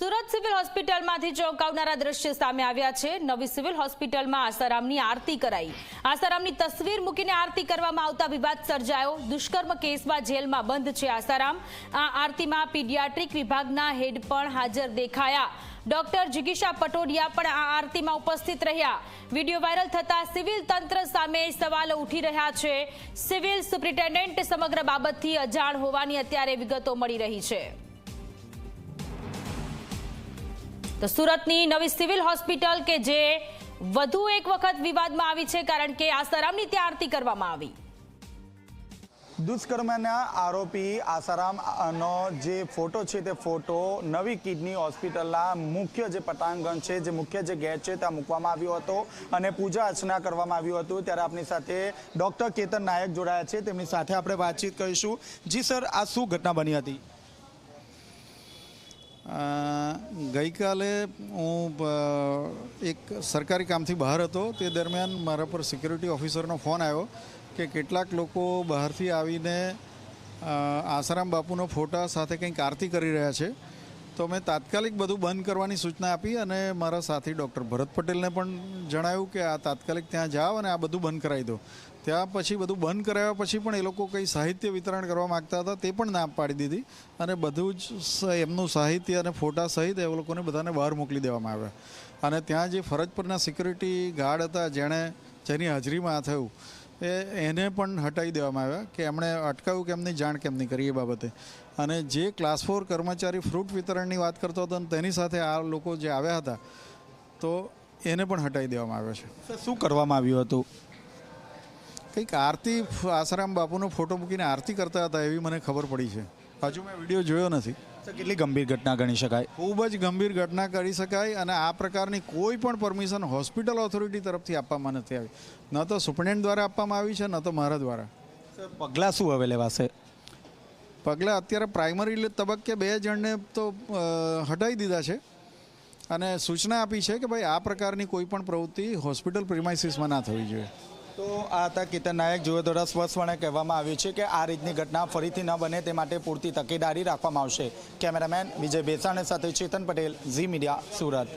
Surat civil હોસ્પિટલમાંથી ચોંકાવનારા દ્રશ્ય સામે આવ્યા છે. નવી સિવિલ હોસ્પિટલમાં આસારામની આરતી કરાઈ. આસારામની તસવીર મૂકીને આરતી કરવામાં આવતા વિવાદ સર્જાયો. દુષ્કર્મ કેસમાં જેલમાં બંધ છે આસારામ. આ આરતીમાં પીડિયાટ્રિક વિભાગના હેડ પણ હાજર દેખાયા. ડોક્ટર જિગીશા પટોડિયા પણ આ આરતીમાં ઉપસ્થિત રહ્યા. વીડિયો વાયરલ થતા સિવિલ તંત્ર સામે સવાલો ઉઠી રહ્યા છે. સિવિલ સુપ્રિન્ટેન્ડન્ટ સમગ્ર બાબતથી અજાણ હોવાની અત્યારે વિગતો મળી રહી છે. તો સુરતની નવી સિવિલ હોસ્પિટલ કે જે વધુ એક વખત વિવાદમાં આવી છે કારણ કે આસારામની ત્યાં આરતી કરવામાં આવી. દુષ્કર્મના આરોપી આસારામનો જે ફોટો છે તે ફોટો નવી કિડની હોસ્પિટલના મુખ્ય જે પટાંગણ છે, જે મુખ્ય જે ગેટ છે ત્યાં મૂકવામાં આવ્યો હતો અને પૂજા અર્ચના કરવામાં આવ્યું હતું. ત્યારે આપણી સાથે ડૉક્ટર કેતન નાયક જોડાયા છે. તેમની સાથે આપણે વાતચીત કરીશું. જી સર, આ શું ઘટના બની હતી? ગઈકાલે હું એક સરકારી કામથી બહાર હતો. તે દરમિયાન મારા પર સિક્યુરિટી ઓફિસરનો ફોન આવ્યો કે કેટલાક લોકો બહારથી આવીને આસારામ બાપુનો ફોટા સાથે કંઈક આરતી કરી રહ્યા છે. તો મેં તાત્કાલિક બધું બંધ કરવાની સૂચના આપી અને મારા સાથી ડૉક્ટર ભરત પટેલને પણ જણાવ્યું કે આ તાત્કાલિક ત્યાં જાઓ અને આ બધું બંધ કરાવી દો. ત્યાં પછી બધું બંધ કરાવ્યા પછી પણ એ લોકો કંઈ સાહિત્ય વિતરણ કરવા માગતા હતા તે પણ ના પાડી દીધી અને બધું જ એમનું સાહિત્ય અને ફોટા સહિત એ લોકોને બધાને બહાર મોકલી દેવામાં આવ્યા. અને ત્યાં જે ફરજ પરના સિક્યુરિટી ગાર્ડ હતા જેણે જેની હાજરીમાં આ થયું એ એને પણ હટાવી દેવામાં આવ્યા કે એમણે અટકાવ્યું કે એમની જાણ કેમ નહીં કરી એ બાબતે. અને જે ક્લાસ ફોર કર્મચારી ફ્રૂટ વિતરણની વાત કરતો હતો અને તેની સાથે આ લોકો જે આવ્યા હતા તો એને પણ હટાવી દેવામાં આવ્યો છે. શું કરવામાં આવ્યું હતું? કંઈક આરતી આસારામ બાપુનો ફોટો મૂકીને આરતી કરતા હતા એવી મને ખબર પડી છે. હજુ મેં વીડિયો જોયો નથી. કેટલી ગંભીર ઘટના ગણી શકાય? ખૂબ જ ગંભીર ઘટના કરી શકાય અને આ પ્રકારની કોઈ પણ પરમિશન હોસ્પિટલ ઓથોરિટી તરફથી આપવામાં નથી આવી. ન તો સુપ્રિન્ટેન્ડન્ટ દ્વારા આપવામાં આવી છે ન તો મારા દ્વારા. પગલાં શું હવે લેવાશે? પગલાં અત્યારે પ્રાઇમરી તબક્કે બે જણને તો હટાવી દીધા છે. અને સૂચના આપી છે કે ભાઈ આ પ્રકારની કોઈ પણ પ્રવૃત્તિ હોસ્પિટલ પ્રિમાઇસીસમાં ના થવી જોઈએ. તો આ હતા કેતન નાયક, જુઓ દ્વારા સ્પષ્ટપણે કહેવામાં આવ્યું છે કે આ રીતની ઘટના ફરીથી ન બને તે માટે પૂરતી તકેદારી રાખવામાં આવશે. કેમેરામેન વિજય બેસાણે સાથે ચેતન પટેલ, ઝી મીડિયા સુરત.